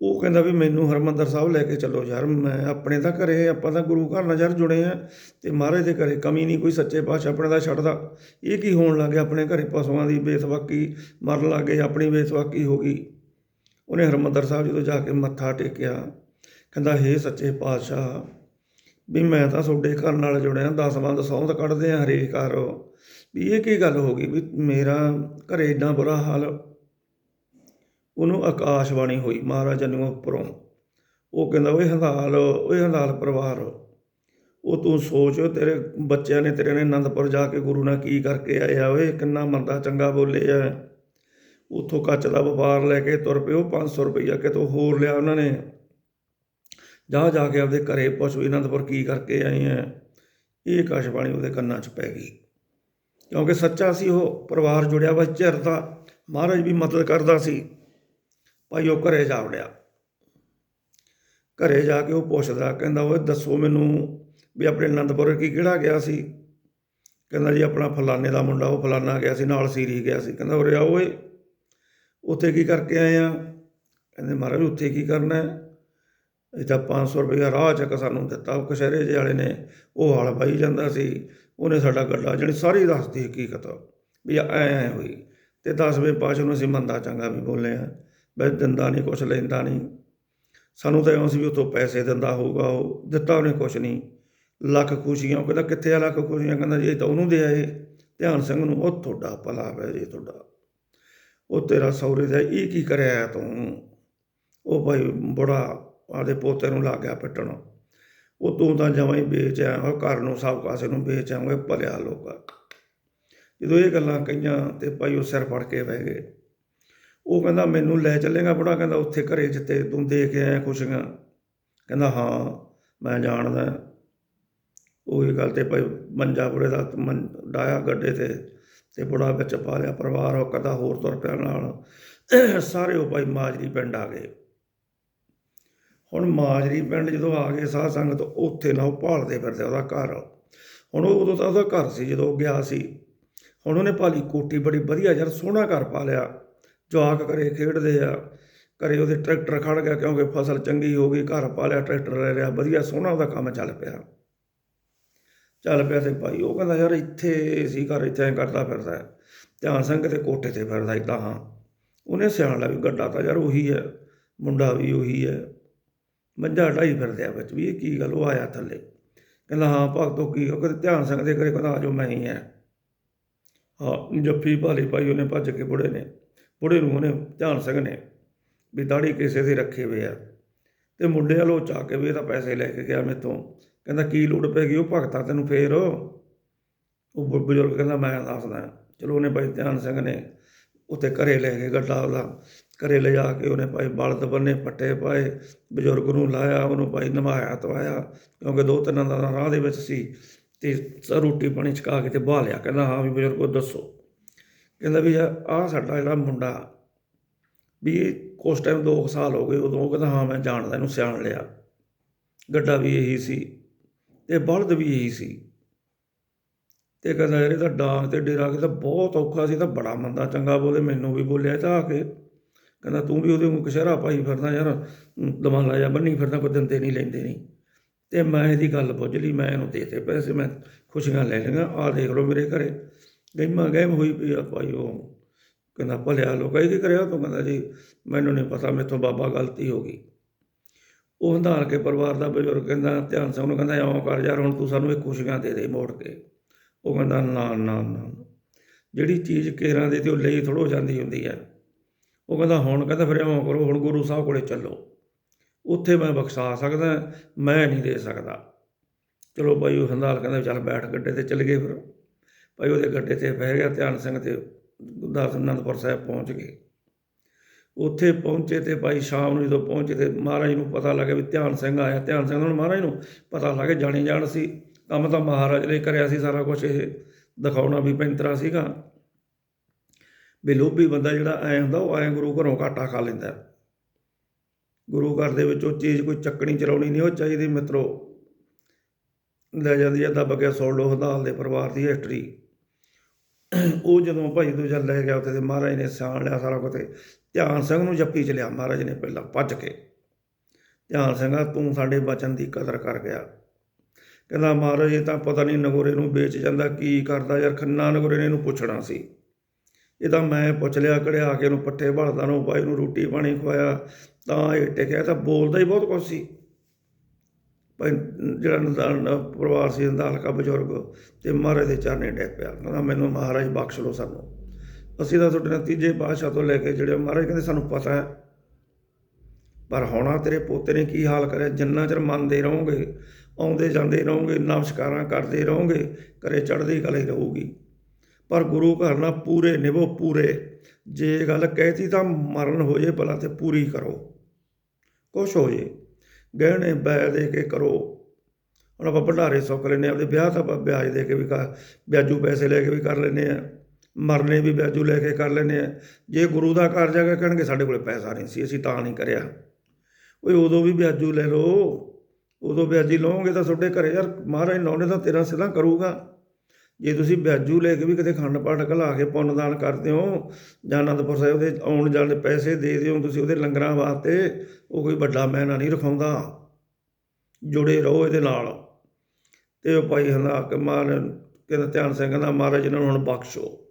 ਉਹ ਕਹਿੰਦਾ ਵੀ ਮੈਨੂੰ ਹਰਮੰਦਰ ਸਾਹਿਬ ਲੈ ਕੇ ਚੱਲੋ ਯਾਰ, ਮੈਂ ਆਪਣੇ ਤਾਂ ਘਰੇ, ਆਪਾਂ ਤਾਂ ਗੁਰੂ ਘਰ ਨਾਲ ਯਾਰ ਜੁੜੇ ਆ ਤੇ ਮਹਾਰਾਜ ਦੇ ਘਰੇ ਕਮੀ ਨਹੀਂ, ਕੋਈ ਸੱਚੇ ਪਾਤਸ਼ਾਹ ਆਪਣੇ ਦਾ ਛੱਡਦਾ। ਇਹ ਕੀ ਹੋਣ ਲੱਗ ਗਿਆ? ਆਪਣੇ ਘਰੇ ਪਸ਼ੂਆਂ ਦੀ ਬੇਤਵਾਕੀ ਮਰਨ ਲੱਗ ਗਏ ਆਪਣੀ ਬੇਤਵਾਕੀ ਹੋ ਗਈ। ਉਹਨੇ ਹਰਮੰਦਰ ਸਾਹਿਬ ਜਦੋਂ ਜਾ ਕੇ ਮੱਥਾ ਟੇਕਿਆ, ਕਹਿੰਦਾ, ਹੇ ਸੱਚੇ ਪਾਤਸ਼ਾਹ ਵੀ ਮੈਂ ਤਾਂ ਤੁਹਾਡੇ ਘਰ ਨਾਲ ਜੁੜਿਆ ਦਸਵੰਦ ਸੌਂਦ ਕੱਢਦੇ ਆ ਹਰੇਕ ਘਰ। ਵੀ ਇਹ ਕੀ ਗੱਲ ਹੋ ਗਈ? ਵੀ ਮੇਰਾ ਘਰੇ ਇੰਨਾ ਬੁਰਾ ਹਾਲ, ਉਹਨੂੰ ਆਕਾਸ਼ਵਾਣੀ ਹੋਈ ਮਹਾਰਾਜਾ ਨੂੰ ਉੱਪਰੋਂ। ਉਹ ਕਹਿੰਦਾ, ਓਏ ਹੰਦਾਲ ਓਏ ਹੰਦਾਲ ਪਰਿਵਾਰ, ਉਹ ਤੂੰ ਸੋਚ, ਤੇਰੇ ਬੱਚਿਆਂ ਨੇ ਤੇਰੇ ਨੇ ਆਨੰਦਪੁਰ ਜਾ ਕੇ ਗੁਰੂ ਨਾਲ ਕੀ ਕਰਕੇ ਆਇਆ? ਆ ਓਏ ਕਿੰਨਾ ਮੰਦਾ ਚੰਗਾ ਬੋਲੇ ਆ ਉੱਥੋਂ ਕੱਚ ਦਾ ਵਪਾਰ ਲੈ ਕੇ ਤੁਰ ਪਿਓ 500 ਰੁਪਈਆ ਕਿਤੋਂ ਹੋਰ ਲਿਆ ਉਹਨਾਂ ਨੇ। ਜਾ ਜਾ ਕੇ ਆਪਦੇ ਘਰੇ ਪੁੱਛ ਵੀ ਆਨੰਦਪੁਰ ਕੀ ਕਰਕੇ ਆਏ ਆ। ਇਹ ਆਕਾਸ਼ਵਾਣੀ ਉਹਦੇ ਕੰਨਾਂ 'ਚ ਪੈ ਗਈ। ਕਿਉਂਕਿ ਸੱਚਾ ਸੀ ਉਹ, ਪਰਿਵਾਰ ਜੁੜਿਆ ਵਾ ਚਿਰ ਦਾ। ਮਹਾਰਾਜ ਵੀ ਮਦਦ ਕਰਦਾ ਸੀ। ਭਾਈ ਉਹ ਘਰੇ ਜਾ ਵੜਿਆ। ਘਰੇ ਜਾ ਕੇ ਉਹ ਪੁੱਛਦਾ, ਕਹਿੰਦਾ, ਓਏ, ਦੱਸੋ ਮੈਨੂੰ ਵੀ ਆਪਣੇ ਅਨੰਦਪੁਰ ਕੀ ਕਿਹੜਾ ਗਿਆ ਸੀ? ਕਹਿੰਦਾ ਜੀ, ਆਪਣਾ ਫਲਾਣੇ ਦਾ ਮੁੰਡਾ, ਉਹ ਫਲਾਣਾ ਗਿਆ ਸੀ, ਨਾਲ ਸੀਰੀ ਗਿਆ ਸੀ। ਕਹਿੰਦਾ, ਉਰੇ ਆਓ ਓਏ, ਉੱਥੇ ਕੀ ਕਰਕੇ ਆਏ ਆ? ਕਹਿੰਦੇ, ਮਹਾਰਾਜ, ਉੱਥੇ ਕੀ ਕਰਨਾ ਹੈ? ਇਹ ਤਾਂ 500 ਰੁਪਇਆ ਰਾਹ ਚੱਕ ਸਾਨੂੰ ਦਿੱਤਾ। ਉਹ ਕਸ਼ਹਿਰੇ ਜਿਹੇ ਵਾਲੇ ਨੇ, ਉਹ ਹਾਲ ਪਾਈ ਜਾਂਦਾ ਸੀ। ਉਹਨੇ ਸਾਡਾ ਗੱਡਾ ਜਿਹੜੀ ਸਾਰੀ ਦੱਸਦੀ ਹਕੀਕਤ, ਵੀ ਐ ਐ ਹੋਈ। ਤੇ 10ਵੇਂ ਪਾਸ਼ਾ ਨੂੰ ਅਸੀਂ ਮੰਦਾ ਚੰਗਾ ਵੀ ਬੋਲੇ ਆ ਬਈ ਦਿੰਦਾ ਨਹੀਂ, ਕੁਛ ਲੈਂਦਾ ਨਹੀਂ। ਸਾਨੂੰ ਤਾਂ ਇਉਂ ਸੀ ਵੀ ਉਤੋਂ ਪੈਸੇ ਦਿੰਦਾ ਹੋਊਗਾ ਉਹ, ਦਿੱਤਾ ਉਹਨੇ ਕੁਛ ਨਹੀਂ। ਲੱਖ ਖੁਸ਼ੀਆਂ, ਉਹ ਕਹਿੰਦਾ ਕਿੱਥੇ ਆ ਲੱਖ ਖੁਸ਼ੀਆਂ? ਕਹਿੰਦਾ ਜੀ ਇਹ ਤਾਂ ਉਹਨੂੰ ਦੇ ਆਏ ਧਿਆਨ ਸਿੰਘ ਨੂੰ, ਉਹ ਤੁਹਾਡਾ ਭਲਾ ਹੈ ਜੀ ਤੁਹਾਡਾ। ਉਹ ਤੇਰਾ ਸੌਰੇ ਦਾ ਇਹ ਕੀ ਕਰਿਆ ਤੂੰ? ਉਹ ਭਾਈ ਬੜਾ ਆਦੇ ਪੋਤੇ ਨੂੰ ਲੱਗ ਗਿਆ ਪਿੱਟਣ। ਉਹ ਤੂੰ ਤਾਂ ਜਮਾਂ ਹੀ ਵੇਚ ਆਇਆ, ਘਰ ਨੂੰ ਸਭ ਕਾਸੇ ਨੂੰ ਵੇਚ ਆਉਂਗੇ, ਭਲਿਆ ਲੋਕਾਂ। ਜਦੋਂ ਇਹ ਗੱਲਾਂ ਕਹੀਆਂ ਤੇ ਭਾਈ ਉਹ ਸਿਰ ਫੜ ਕੇ ਬਹਿ ਗਏ। ਉਹ ਕਹਿੰਦਾ, ਮੈਨੂੰ ਲੈ ਚੱਲੇਗਾ ਬੁੜਾ? ਕਹਿੰਦਾ, ਉੱਥੇ ਘਰੇ ਜਿੱਤੇ ਤੂੰ ਦੇ ਕੇ ਆਇਆ ਖੁਸ਼ੀਆਂ। ਕਹਿੰਦਾ, ਹਾਂ, ਮੈਂ ਜਾਣਦਾ ਉਹ ਇਹ ਗੱਲ ਤੇ ਭਾਈ ਮੰਜਾ ਬੁੜੇ ਦਾ ਮੰ- ਡਾਇਆ ਗੱਡੇ ਤੇ ਤੇ ਬੁੜਾ ਵਿੱਚ ਪਾ ਲਿਆ ਪਰਿਵਾਰ, ਉਹ ਕਦਾ ਹੋਰ ਤੁਰ ਪਿਆ ਨਾਲ। ਸਾਰੇ ਉਹ ਭਾਈ ਮਾਜਰੀ ਪਿੰਡ ਆ ਗਏ। ਹੁਣ ਮਾਜਰੀ ਪਿੰਡ ਜਦੋਂ ਆ ਗਏ ਸਾਧ ਸੰਗਤ, ਉੱਥੇ ਨਾ ਉਹ ਭਾਲਦੇ ਫਿਰਦੇ ਉਹਦਾ ਘਰ। ਹੁਣ ਉਹ ਉਦੋਂ ਤਾਂ ਉਹਦਾ ਘਰ ਸੀ, ਜਦੋਂ ਗਿਆ ਸੀ। ਹੁਣ ਉਹਨੇ ਭਾਲੀ ਕੋਠੀ ਬੜੀ ਵਧੀਆ ਯਾਰ, ਸੋਹਣਾ ਘਰ ਪਾ ਲਿਆ ਜਵਾਕ ਘਰੇ ਖੇਡਦੇ ਆ। ਘਰੇ ਉਹਦੇ ਟਰੈਕਟਰ ਖੜ ਗਿਆ, ਕਿਉਂਕਿ ਫਸਲ ਚੰਗੀ ਹੋ ਗਈ, ਘਰ ਪਾ ਲਿਆ ਟਰੈਕਟਰ ਲੈ ਲਿਆ, ਵਧੀਆ ਸੋਹਣਾ ਉਹਦਾ ਕੰਮ ਚੱਲ ਪਿਆ। ਚੱਲ ਪਿਆ ਤੇ ਭਾਈ ਉਹ ਕਹਿੰਦਾ ਯਾਰ ਇੱਥੇ ਸੀ ਘਰ, ਇੱਥੇ ਕਰਦਾ ਫਿਰਦਾ। ਧਿਆਨ ਸਿੰਘ ਤੇ ਕੋਠੇ ਤੇ ਫਿਰਦਾ ਇਦਾਂ ਹਾਂ। ਉਹਨੇ ਸਿਆਣ ਲਿਆ ਵੀ ਗੱਡਾ ਤਾਂ ਯਾਰ ਉਹੀ ਹੈ, ਮੁੰਡਾ ਵੀ ਉਹੀ ਹੈ। ਮੱਝਾਂ ਢਾਈ ਫਿਰਦੇ ਆ ਵਿੱਚ ਵੀ, ਇਹ ਕੀ ਗੱਲ, ਉਹ ਆਇਆ ਥੱਲੇ। ਕਹਿੰਦਾ, ਹਾਂ ਭਗਤੋ ਕੀ, ਉਹ ਕਹਿੰਦੇ, ਧਿਆਨ ਸਿੰਘ ਦੇ ਘਰੇ ਕਹਿੰਦਾ ਆਜੋ ਮੈਂ ਹੀ ਆ। ਹਾਂ, ਜੱਫੀ ਭਾਲੀ ਪਾਈ, ਉਹਨੇ ਭੱਜ ਕੇ ਬੁੜੇ ਨੇ। ਬੁੜੇ ਨੂੰ ਉਹਨੇ ਧਿਆਨ ਸਿੰਘ ਨੇ ਵੀ ਦਾੜੀ ਕਿਸੇ ਦੇ ਰੱਖੇ ਹੋਏ ਆ। ਤੇ ਮੁੰਡੇ ਵਾਲੋ ਚਾ ਕੇ ਵੀ ਇਹਦਾ ਪੈਸੇ ਲੈ ਕੇ ਗਿਆ ਮੇਤੋਂ ਕਹਿੰਦਾ, ਕੀ ਲੋੜ ਪੈ ਗਈ, ਉਹ ਭਗਤਾ ਤੈਨੂੰ ਫੇਰ? ਉਹ ਬਜ਼ੁਰਗ ਕਹਿੰਦਾ, ਮੈਂ ਦੱਸਦਾ। ਚਲੋ ਉਹਨੇ ਭਾਈ ਧਿਆਨ ਸਿੰਘ ਨੇ ਉੱਤੇ ਘਰੇ ਲੈ ਕੇ ਗੱਡਾ ਉਹਦਾ। ਘਰੇ ਲਿਜਾ ਕੇ ਉਹਨੇ ਭਾਈ ਬਲਦ ਬੰਨੇ, ਪੱਟੇ ਪਾਏ, ਬਜ਼ੁਰਗ ਨੂੰ ਲਾਇਆ, ਉਹਨੂੰ ਭਾਈ ਨਵਾਇਆ, ਧਵਾਇਆ, ਕਿਉਂਕਿ ਦੋ ਤਿੰਨਾਂ ਦਾ ਰਾਹ ਦੇ ਵਿੱਚ ਸੀ ਤੇ ਸ- ਰੋਟੀ ਪਾਣੀ ਛਕਾ ਕੇ ਤੇ ਬਾਹ ਲਿਆ। ਕਹਿੰਦਾ, ਹਾਂ ਵੀ ਬਜ਼ੁਰਗੋ, ਦੱਸੋ। ਕਹਿੰਦਾ ਵੀ ਆਹ ਸਾਡਾ ਜਿਹੜਾ ਮੁੰਡਾ, ਵੀ ਉਸ ਕੁਛ ਟਾਈਮ 2 ਸਾਲ ਹੋ ਗਏ ਉਦੋਂ ਕਹਿੰਦਾ, ਹਾਂ, ਮੈਂ ਜਾਣਦਾ, ਇਹਨੂੰ ਸਿਆਣ ਲਿਆ। ਗੱਡਾ ਵੀ ਇਹੀ ਸੀ ਤੇ ਬਲਦ ਵੀ ਇਹੀ ਸੀ। ਤੇ ਕਹਿੰਦਾ ਯਾਰ ਇਹ ਡਾਂਗ ਤੇ ਡੇਰਾ ਕਹਿੰਦਾ ਬਹੁਤ ਔਖਾ ਸੀ ਤਾਂ ਬੜਾ ਮੰਦਾ, ਚੰਗਾ ਬੋਲੇ, ਮੈਨੂੰ ਵੀ ਬੋਲਿਆ ਤਾਂ ਆ ਕੇ ਕਹਿੰਦਾ ਤੂੰ ਵੀ ਉਹਦੇ ਨੂੰ ਕਸ਼ਹਿਰਾ ਪਾਈ ਫਿਰਦਾ ਯਾਰ ਦਮਾਲਾ ਜਾਂ ਬੰਨੀ ਫਿਰਦਾ, ਕੋਈ ਦਿੰਦੇ ਨਹੀਂ ਲੈਂਦੇ ਨਹੀਂ। ਤੇ ਮੈਂ ਇਹਦੀ ਗੱਲ ਪੁੱਛ ਲਈ, ਮੈਂ ਇਹਨੂੰ ਦੇ ਤੇ ਪੈਸੇ, ਮੈਂ ਖੁਸ਼ੀਆਂ ਲੈ ਲਈਆਂ ਆ ਦੇਖ ਲਓ ਮੇਰੇ ਘਰੇ। ਗਹਿਮਾ ਗਹਿਮ ਹੋਈ ਪਈ ਆ ਭਾਈ ਉਹ, ਕਹਿੰਦਾ ਭਲਿਆ ਲੋਕਾਂ, ਇਹ ਕੀ ਕਰਿਆ ਤੂੰ? ਕਹਿੰਦਾ ਜੀ, ਮੈਨੂੰ ਨਹੀਂ ਪਤਾ, ਮੇਥੋਂ ਬਾਬਾ ਗਲਤੀ ਹੋ ਗਈ। ਉਹ ਹੰਧਾਰ ਕੇ ਪਰਿਵਾਰ ਦਾ ਬਜ਼ੁਰਗ ਕਹਿੰਦਾ, ਧਿਆਨ ਸਿੰਘ ਨੂੰ ਕਹਿੰਦਾ ਇਉਂ ਕਰ ਯਾਰ, ਹੁਣ ਤੂੰ ਸਾਨੂੰ ਇਹ ਖੁਸ਼ੀਆਂ ਦੇ ਦੇ ਮੋੜ ਕੇ। ਉਹ ਕਹਿੰਦਾ, ਨਾ ਨਾ ਨਾ ਜਿਹੜੀ ਚੀਜ਼ ਕੇਰਾਂ ਦੇ ਤੇ ਉਹ ਲਈ ਥੋੜੋ ਜਾਂਦੀ ਹੁੰਦੀ ਹੈ ਉਹ ਕਹਿੰਦਾ, ਹੁਣ ਕਹਿੰਦਾ ਫਿਰ ਇਉਂ ਕਰੋ, ਹੁਣ ਗੁਰੂ ਸਾਹਿਬ ਕੋਲੇ ਚੱਲੋ। ਉੱਥੇ ਮੈਂ ਬਖਸ਼ਾ ਸਕਦਾ, ਮੈਂ ਨਹੀਂ ਦੇ ਸਕਦਾ। ਚਲੋ ਭਾਈ, ਉਹ ਹੰਦਾਲ ਕਹਿੰਦਾ, ਚੱਲ ਬੈਠ ਗੱਡੇ ਤੇ ਚੱਲ ਗਏ ਫਿਰ। ਭਾਈ, ਉਹਦੇ ਗੱਡੇ ਤੇ ਬਹਿ ਗਿਆ, ਧਿਆਨ ਸਿੰਘ ਤੇ ਗੁਰਦਾਸ ਅਨੰਦਪੁਰ ਸਾਹਿਬ ਪਹੁੰਚ ਗਏ। ਉੱਥੇ ਪਹੁੰਚੇ ਤੇ ਭਾਈ, ਸ਼ਾਮ ਨੂੰ ਜਦੋਂ ਪਹੁੰਚੇ ਤੇ ਮਹਾਰਾਜ ਨੂੰ ਪਤਾ ਲੱਗਿਆ ਵੀ ਧਿਆਨ ਸਿੰਘ ਆਇਆ। ਧਿਆਨ ਸਿੰਘ ਨੂੰ, ਮਹਾਰਾਜ ਨੂੰ ਪਤਾ ਲੱਗ ਗਿਆ ਜਾਣੀ ਜਾਣ ਸੀ। ਕੰਮ ਤਾਂ ਮਹਾਰਾਜ ਲਈ ਕਰਿਆ ਸੀ ਸਾਰਾ ਕੁਝ ਇਹ ਦਿਖਾਉਣਾ ਵੀ ਪੈਂਤਰਾ ਸੀਗਾ। ਵੀ ਲੋਭੀ ਬੰਦਾ ਜਿਹੜਾ ਐ ਹੁੰਦਾ, ਉਹ ਐ ਗੁਰੂ ਘਰੋਂ ਘਾਟਾ ਖਾ ਲੈਂਦਾ। ਗੁਰੂ ਘਰ ਦੇ ਵਿੱਚ ਉਹ ਚੀਜ਼ ਕੋਈ ਚੱਕਣੀ ਚਲਾਉਣੀ ਨਹੀਂ, ਉਹ ਚਾਹੀਦੀ ਮਿੱਤਰੋ। ਲੈ ਜਾਂਦੀ ਹੈ ਦੱਬ ਕੇ ਸੁਣ ਲਓ ਦੇ ਪਰਿਵਾਰ ਦੀ ਹਿਸਟਰੀ ਉਹ ਜਦੋਂ ਭਾਈ ਦੂਜਾ ਲੈ ਗਿਆ ਉੱਥੇ ਤੇ ਮਹਾਰਾਜ ਨੇ ਸਿਆਣ ਲਿਆ ਸਾਰਾ ਕੁਝ ਧਿਆਨ ਸਿੰਘ ਨੂੰ ਜੱਪੀ ਚ ਲਿਆ, ਮਹਾਰਾਜ ਨੇ ਪਹਿਲਾਂ ਭੱਜ ਕੇ। ਧਿਆਨ ਸਿੰਘਾ ਤੂੰ ਸਾਡੇ ਬਚਨ ਦੀ ਕਦਰ ਕਰ ਗਿਆ। ਕਹਿੰਦਾ, ਮਹਾਰਾਜ, ਇਹ ਤਾਂ ਪਤਾ ਨਹੀਂ ਨਗੋਰੇ ਨੂੰ ਵੇਚ ਜਾਂਦਾ, ਕੀ ਕਰਦਾ ਯਾਰ, ਖੰਨਾ ਨਗੋਰੇ ਨੇ ਇਹਨੂੰ ਪੁੱਛਣਾ ਸੀ। ਇਹਦਾ ਮੈਂ ਪੁੱਛ ਲਿਆ, ਕੜਿਆ ਕੇ ਇਹਨੂੰ ਪੱਠੇ ਭਲਦਾ ਨੂੰ ਭਾਈ ਨੂੰ ਰੋਟੀ ਪਾਣੀ ਖਵਾਇਆ, ਤਾਂ ਇਹ ਟਿਕਿਆ, ਤਾਂ ਬੋਲਦਾ ਹੀ ਬਹੁਤ ਕੁਛ ਸੀ। ਭਾਈ, ਜਿਹੜਾ ਨੰਦਾਨ ਪਰਿਵਾਰ ਸੀ ਨੰਦਾਲ ਹਲਕਾ ਬਜ਼ੁਰਗ, ਤੇ ਮਹਾਰਾਜ ਦੇ ਚਰਨੇ ਡਿੱਗ ਪਿਆ। ਕਹਿੰਦਾ, ਮੈਨੂੰ ਮਹਾਰਾਜ ਬਖਸ਼ ਲਓ ਸਾਨੂੰ। ਅਸੀਂ ਤਾਂ ਤੁਹਾਡੇ ਨਤੀਜੇ ਤੀਜੇ ਪਾਤਸ਼ਾਹ ਤੋਂ ਲੈ ਕੇ ਜਿਹੜੇ ਮਹਾਰਾਜ ਕਹਿੰਦੇ ਸਾਨੂੰ ਪਤਾ ਹੈ। ਪਰ ਹੋਣਾ ਤੇਰੇ ਪੋਤੇ ਨੇ ਕੀ ਹਾਲ ਕਰਿਆ? ਜਿੰਨਾ ਚਿਰ ਮੰਨਦੇ ਰਹੋਗੇ, ਆਉਂਦੇ ਜਾਂਦੇ ਰਹੋਗੇ, ਨਮਸਕਾਰਾਂ ਕਰਦੇ ਰਹੋਗੇ, ਘਰੇ ਚੜ੍ਹਦੀ ਕਲਾ ਰਹੂਗੀ। ਪਰ ਗੁਰੂ ਘਰ ਨਾਲ ਪੂਰੇ ਨਿਭੋ ਪੂਰੇ। ਜੇ ਗੱਲ ਕਹਿਤੀ ਤਾਂ ਮਰਨ ਹੋ ਜੇ, ਭਲਾ ਤੇ ਪੂਰੀ ਕਰੋ। ਕੁਛ ਹੋ ਜੇ, ਗਹਿਣੇ ਬੈ ਦੇ ਕੇ ਕਰੋ। ਹੁਣ ਆਪਾਂ ਭੰਡਾਰੇ ਸੁੱਕ ਲੈਂਦੇ ਹਾਂ, ਆਪਦੇ ਵਿਆਹ ਤਾਂ ਆਪਾਂ ਵਿਆਜ ਦੇ ਕੇ ਵੀ ਕਰ, ਵਿਆਜੂ ਪੈਸੇ ਲੈ ਕੇ ਵੀ ਕਰ ਲੈਂਦੇ ਆ ਮਰਨੇ ਵੀ ਵਿਆਜੂ ਲੈ ਕੇ ਕਰ ਲੈਂਦੇ ਆ ਜੇ ਗੁਰੂ ਦਾ ਘਰ ਜਾ ਕੇ ਕਹਿਣਗੇ, ਸਾਡੇ ਕੋਲੇ ਪੈਸਾ ਨਹੀਂ ਸੀ, ਅਸੀਂ ਤਾਂ ਨਹੀਂ ਕਰਿਆ। ਓਏ, ਉਦੋਂ ਵੀ ਵਿਆਜੂ ਲੈ ਲਓ। ਉਦੋਂ ਵਿਆਜੀ ਲਓਗੇ ਤਾਂ ਤੁਹਾਡੇ ਘਰੇ ਯਾਰ ਮਹਾਰਾਜ ਨੌਨੇ ਤਾਂ ਤੇਰਾ ਸਿੱਧਾ ਕਰੂਗਾ। ਜੇ ਤੁਸੀਂ ਵਿਆਜੂ ਲੈ ਕੇ ਵੀ ਕਿਤੇ ਖੰਡ ਪਾਠ ਘਲਾ ਕੇ ਪੁੰਨਦਾਨ ਕਰਦੇ ਹੋ, ਜਾਂ ਅਨੰਦਪੁਰ ਸਾਹਿਬ ਦੇ ਆਉਣ ਜਾਣ ਦੇ ਪੈਸੇ ਦੇ ਦਿਓ, ਤੁਸੀਂ ਉਹਦੇ ਲੰਗਰਾਂ ਵਾਸਤੇ, ਉਹ ਕੋਈ ਵੱਡਾ ਮੈਨਾ ਨਹੀਂ ਰਖਾਉਂਦਾ। ਜੁੜੇ ਰਹੋ ਇਹਦੇ ਨਾਲ। ਤੇ ਉਹ ਭਾਈ ਹੰਦਾ ਕਿ ਮਾਰ ਕਹਿੰਦਾ, ਧਿਆਨ ਸਿੰਘ ਕਹਿੰਦਾ, ਮਹਾਰਾਜ ਇਹਨਾਂ ਨੂੰ ਹੁਣ ਬਖਸ਼ੋ।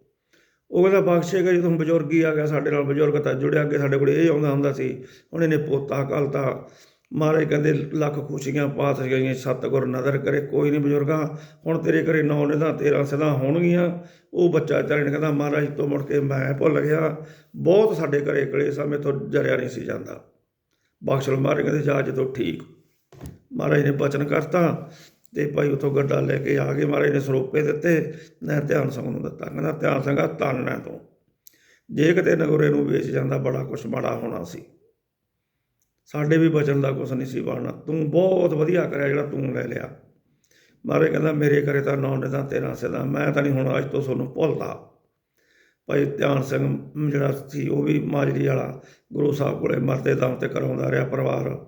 ਉਹ ਕਹਿੰਦਾ ਬਖਸ਼ੇਗਾ ਜਦੋਂ ਬਜ਼ੁਰਗ ਹੀ ਆ ਗਿਆ, ਸਾਡੇ ਨਾਲ ਬਜ਼ੁਰਗ ਤਾਂ ਜੁੜਿਆ ਅੱਗੇ ਸਾਡੇ ਕੋਲ ਇਹ ਆਉਂਦਾ ਹੁੰਦਾ ਸੀ, ਹੁਣ ਇਹਨੇ ਪੋਤਾ ਘਲਤਾ ਮਹਾਰਾਜ ਕਹਿੰਦੇ, ਲੱਖ ਖੁਸ਼ੀਆਂ ਪਾਤ ਗਈਆਂ ਸਤਿਗੁਰ ਨਜ਼ਰ ਕਰੇ, ਕੋਈ ਨਹੀਂ ਬਜ਼ੁਰਗਾ, ਹੁਣ ਤੇਰੇ ਘਰੇ ਨੌ ਨਿਧਾਂ ਤੇਰਾ ਸਦਾ ਹੋਣਗੀਆਂ। ਉਹ ਬੱਚਾ ਚਾਰੇ ਕਹਿੰਦਾ, ਮਹਾਰਾਜ ਤੋਂ ਮੁੜ ਕੇ ਮੈਂ ਭੁੱਲ ਗਿਆ। ਬਹੁਤ ਸਾਡੇ ਘਰੇ ਕਲੇਸ਼ ਆ, ਮੇਥੋਂ ਜਰਿਆ ਨਹੀਂ ਸੀ ਜਾਂਦਾ। ਬਖਸ਼ਲ ਮਹਾਰਾਜ, ਕਹਿੰਦੇ, ਜਾ ਜਦੋਂ ਠੀਕ। ਮਹਾਰਾਜ ਨੇ ਬਚਨ ਕਰਤਾ ਤੇ ਭਾਈ ਉਥੋਂ ਗੱਡਾ ਲੈ ਕੇ ਆ ਗਏ। ਮਹਾਰਾਜ ਨੇ ਸਰੋਪੇ ਦਿੱਤੇ ਨਾ ਧਿਆਨ ਸਿੰਘ ਨੂੰ ਦਿੱਤਾ। ਕਹਿੰਦਾ, ਧਿਆਨ ਸਿੰਘਾ ਧੰਨ ਹੈ ਤੂੰ। ਜੇ ਕਿਤੇ ਨਗਰੇ ਨੂੰ ਵੇਚ ਜਾਂਦਾ, ਬੜਾ ਕੁਛ ਮਾੜਾ ਹੋਣਾ ਸੀ। ਸਾਡੇ ਵੀ ਬਚਨ ਦਾ ਕੁਛ ਨਹੀਂ ਸੀ ਬਣਨਾ। ਤੂੰ ਬਹੁਤ ਵਧੀਆ ਕਰਿਆ ਜਿਹੜਾ ਤੂੰ ਲੈ ਲਿਆ। ਮਹਾਰਾਜ ਕਹਿੰਦਾ, ਮੇਰੇ ਘਰੇ ਤਾਂ ਨੌ ਨੇ ਤਾਂ ਤੇਰਾ ਸਦਾ ਮੈਂ ਤਾਂ ਨਹੀਂ ਹੁਣ ਅੱਜ ਤੋਂ ਤੁਹਾਨੂੰ ਭੁੱਲਦਾ। ਭਾਈ ਧਿਆਨ ਸਿੰਘ ਜਿਹੜਾ ਸੀ, ਉਹ ਵੀ ਮਾਜਰੀ ਵਾਲਾ, ਗੁਰੂ ਸਾਹਿਬ ਕੋਲੇ ਮਰਦੇ ਦਮ ਤੇ ਕਰਾਉਂਦਾ ਰਿਹਾ ਪਰਿਵਾਰ।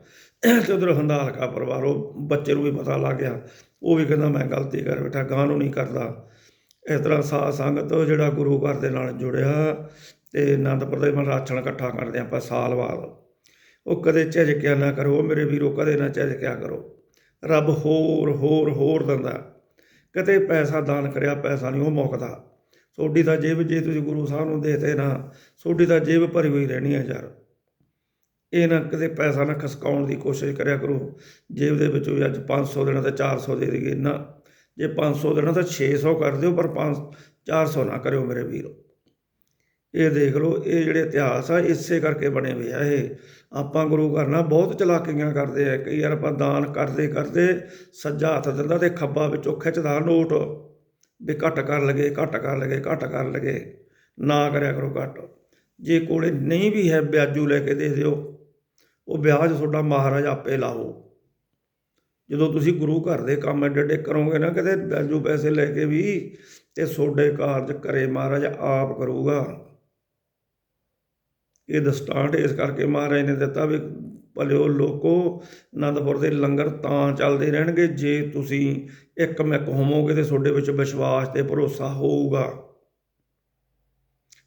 ਤੇ ਉਧਰ ਹੰਦਾਲ ਕਾ ਪਰਿਵਾਰ, ਉਹ ਬੱਚੇ ਨੂੰ ਵੀ ਪਤਾ ਲੱਗ ਗਿਆ। ਉਹ ਵੀ ਕਹਿੰਦਾ, ਮੈਂ ਗਲਤੀ ਕਰ ਬੈਠਾ ਗਾਂ ਨੂੰ ਨਹੀਂ ਕਰਦਾ। ਇਸ ਤਰ੍ਹਾਂ ਸਾਧ ਸੰਗਤ ਜਿਹੜਾ ਗੁਰੂ ਘਰ ਦੇ ਨਾਲ ਜੁੜਿਆ, ਤੇ ਆਨੰਦਪੁਰ ਦੇ ਮਨ ਰਾਛਣ ਇਕੱਠਾ ਕਰਦੇ ਆਪਾਂ ਸਾਲ ਬਾਅਦ। ਉਹ ਕਦੇ ਝਿਜਕਿਆ ਨਾ ਕਰੋ ਮੇਰੇ ਵੀਰੋ ਕਦੇ ਨਾ ਝਿਜਕਿਆ ਕਰੋ। ਰੱਬ ਹੋਰ ਹੋਰ ਹੋਰ ਦਿੰਦਾ। ਕਦੇ ਪੈਸਾ ਦਾਨ ਕਰਿਆ, ਪੈਸਾ ਨਹੀਂ, ਉਹ ਮੁੱਕਦਾ। ਸੋਡੀ ਤਾਂ ਜੇਬ ਜੇ ਤੁਸੀਂ ਗੁਰੂ ਸਾਹਿਬ ਨੂੰ ਦੇਤੇ ਨਾ ਸੋਡੀ ਤਾਂ ਜੇਬ ਭਰੀ ਹੋਈ ਰਹਿਣੀ ਹੈ ਯਾਰ। ਇਹ ਨਾ ਕਦੇ ਪੈਸਾ ਨਾ ਖਸਕਾਉਣ ਦੀ ਕੋਸ਼ਿਸ਼ ਕਰਿਆ ਕਰੋ। ਜੇਬ ਦੇ ਵਿੱਚੋਂ ਵੀ ਅੱਜ 500 ਦੇਣਾ ਤਾਂ 400 ਦੇ ਦੇਗੇ ਨਾ ਜੇ 500 ਦੇਣਾ ਤਾਂ 600 ਕਰ ਦਿਓ, ਪਰ 5 400 ਨਾ ਕਰਿਓ ਮੇਰੇ ਵੀਰੋ। ਇਹ ਦੇਖ ਲਓ, ਇਹ ਜਿਹੜੇ ਇਤਿਹਾਸ ਆ, ਇਸੇ ਕਰਕੇ ਬਣੇ ਹੋਏ ਆ ਇਹ। ਆਪਾਂ ਗੁਰੂ ਘਰ ਨਾਲ ਬਹੁਤ ਚਲਾਕੀਆਂ ਕਰਦੇ ਆ। ਕਈ ਵਾਰ ਆਪਾਂ ਦਾਨ ਕਰਦੇ ਕਰਦੇ ਸੱਜਾ ਹੱਥ ਦਿੰਦਾ ਤੇ ਖੱਬਾ ਵਿੱਚੋਂ ਖਿੱਚਦਾ ਨੋਟ ਵੀ ਘੱਟ ਕਰ ਲਗੇ ਘੱਟ ਕਰ ਲਗੇ ਘੱਟ ਕਰ ਲਗੇ ਨਾ ਕਰਿਆ ਕਰੋ ਘੱਟ। ਜੇ ਕੋਲੇ ਨਹੀਂ ਵੀ ਹੈ ਵਿਆਜੂ ਲੈ ਕੇ ਦੇ ਦਿਓ ਉਹ ਵਿਆਜ ਤੁਹਾਡਾ ਮਹਾਰਾਜ ਆਪੇ ਲਾਓ। ਜਦੋਂ ਤੁਸੀਂ ਗੁਰੂ ਘਰ ਦੇ ਕੰਮ ਐਡੇ ਐਡੇ ਕਰੋਗੇ ਨਾ, ਕਿਤੇ ਵਿਆਜੂ ਪੈਸੇ ਲੈ ਕੇ ਵੀ ਤੇ ਤੁਹਾਡੇ ਕਾਰਜ ਕਰੇ ਮਹਾਰਾਜ ਆਪ ਕਰੂਗਾ। ਇਹ ਦਸਤਾਂਟ ਇਸ ਕਰਕੇ ਮਹਾਰਾਜ ਨੇ ਦਿੱਤਾ ਵੀ ਭਲਿਓ ਲੋਕੋ ਆਨੰਦਪੁਰ ਦੇ ਲੰਗਰ ਤਾਂ ਚੱਲਦੇ ਰਹਿਣਗੇ, ਜੇ ਤੁਸੀਂ ਇੱਕ ਮਿਕ ਹੋਵੋਗੇ ਤੇ ਤੁਹਾਡੇ ਵਿੱਚ ਵਿਸ਼ਵਾਸ ਤੇ ਭਰੋਸਾ ਹੋਊਗਾ।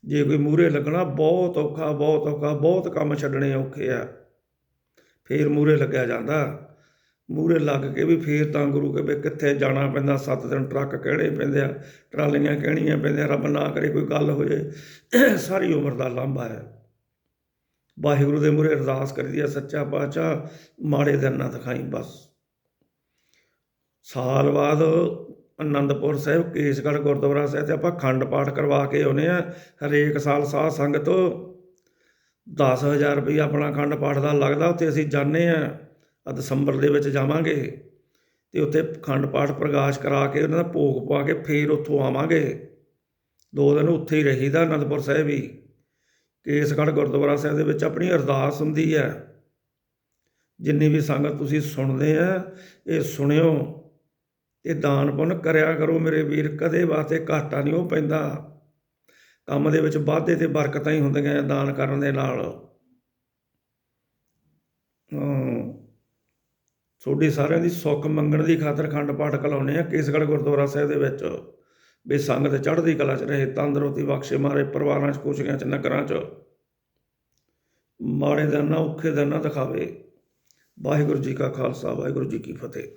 ਜੇ ਕੋਈ ਮੂਰੇ ਲੱਗਣਾ, ਬਹੁਤ ਔਖਾ ਬਹੁਤ ਔਖਾ, ਬਹੁਤ ਕੰਮ ਛੱਡਣੇ ਔਖੇ ਆ। ਫੇਰ ਮੂਰੇ ਲੱਗਿਆ ਜਾਂਦਾ। ਮੂਰੇ ਲੱਗ ਕੇ ਵੀ ਫੇਰ ਤਾਂ ਗੁਰੂ ਕੇ ਵੀ ਕਿੱਥੇ ਜਾਣਾ ਪੈਂਦਾ, ਸੱਤ ਦਿਨ ਟਰੱਕ ਕਿਹੜੇ ਪੈਂਦੇ ਆ, ਟਰਾਲੀਆਂ ਕਹਿਣੀਆਂ ਪੈਂਦੀਆਂ, ਰੱਬ ਨਾ ਕਰੇ ਕੋਈ ਗੱਲ ਹੋ ਜੇ ਸਾਰੀ ਉਮਰ ਦਾ ਲਾਂਭਾ ਹੈ। ਵਾਹਿਗੁਰੂ ਦੇ ਮੂਹਰੇ ਅਰਦਾਸ ਕਰੀਦੀ ਆ, ਸੱਚਾ ਪਾਤਸ਼ਾਹ, ਮਾੜੇ ਦਿਨ ਨਾ ਦਿਖਾਈ ਬਸ। ਸਾਲ ਬਾਅਦ ਅਨੰਦਪੁਰ ਸਾਹਿਬ, ਕੇਸਗੜ੍ਹ ਗੁਰਦੁਆਰਾ ਸਾਹਿਬ ਤੇ ਆਪਾਂ ਖੰਡ ਪਾਠ ਕਰਵਾ ਕੇ ਆਉਨੇ ਆ। ਹਰੇਕ ਸਾਲ ਸਾਧ ਸੰਗਤ 10000 ਰੁਪਏ ਆਪਣਾ ਖੰਡ ਪਾਠ ਦਾ ਲੱਗਦਾ, ਉੱਥੇ ਅਸੀਂ ਜਾਂਦੇ ਆ। ਆ ਦਸੰਬਰ ਦੇ ਵਿੱਚ ਜਾਵਾਂਗੇ ਤੇ ਉੱਥੇ ਖੰਡ ਪਾਠ ਪ੍ਰਕਾਸ਼ ਕਰਾ ਕੇ ਉਹਨਾਂ ਦਾ ਭੋਗ ਪਾ ਕੇ ਫੇਰ ਉੱਥੋਂ ਆਵਾਂਗੇ। ਦੋ ਦਿਨ ਉੱਥੇ ਹੀ ਰਹੀਦਾ ਅਨੰਦਪੁਰ ਸਾਹਿਬ ਹੀ। ਕੇਸਗੜ੍ਹ ਗੁਰਦੁਆਰਾ ਸਾਹਿਬ ਦੇ ਵਿੱਚ ਆਪਣੀ ਅਰਦਾਸ ਹੁੰਦੀ ਹੈ। ਜਿੰਨੀ ਵੀ ਸੰਗਤ ਤੁਸੀਂ ਸੁਣਦੇ ਆ, ਇਹ ਸੁਣਿਓ ਇਹ ਦਾਨ ਪੁੰਨ ਕਰਿਆ ਕਰੋ ਮੇਰੇ ਵੀਰ, ਕਦੇ ਵਾਸਤੇ ਘਾਟਾ ਨਹੀਂ ਉਹ ਪੈਂਦਾ। ਕੰਮ ਦੇ ਵਿੱਚ ਵਾਧੇ ਤੇ ਬਰਕਤਾਂ ਹੀ ਹੁੰਦੀਆਂ ਦਾਨ ਕਰਨ ਦੇ ਨਾਲ। ਹਾਂ। ਤੁਹਾਡੀ ਸਾਰਿਆਂ ਦੀ ਸੁੱਖ ਮੰਗਣ ਦੀ ਖਾਤਰ ਖੰਡ ਪਾਠ ਕਲਾਉਨੇ ਆ ਕੇਸਗੜ੍ਹ ਗੁਰਦੁਆਰਾ ਸਾਹਿਬ ਦੇ ਵਿੱਚ। ਵੀ ਸੰਗਤ ਚੜ੍ਹਦੀ ਕਲਾ 'ਚ ਰਹੇ ਤੰਦਰੁਸਤੀ ਬਖਸ਼ੇ ਮਾਰੇ, ਪਰਿਵਾਰਾਂ 'ਚ ਕੋਸ਼ਿਆਂ 'ਚ, ਨਗਰਾਂ 'ਚ। ਮਾੜੇ ਦਾ ਨਾ ਔਖੇ ਦਾ ਨਾ ਦਿਖਾਵੇ। ਵਾਹਿਗੁਰੂ ਜੀ ਕਾ ਖਾਲਸਾ, ਵਾਹਿਗੁਰੂ ਜੀ ਕੀ ਫਤਿਹ।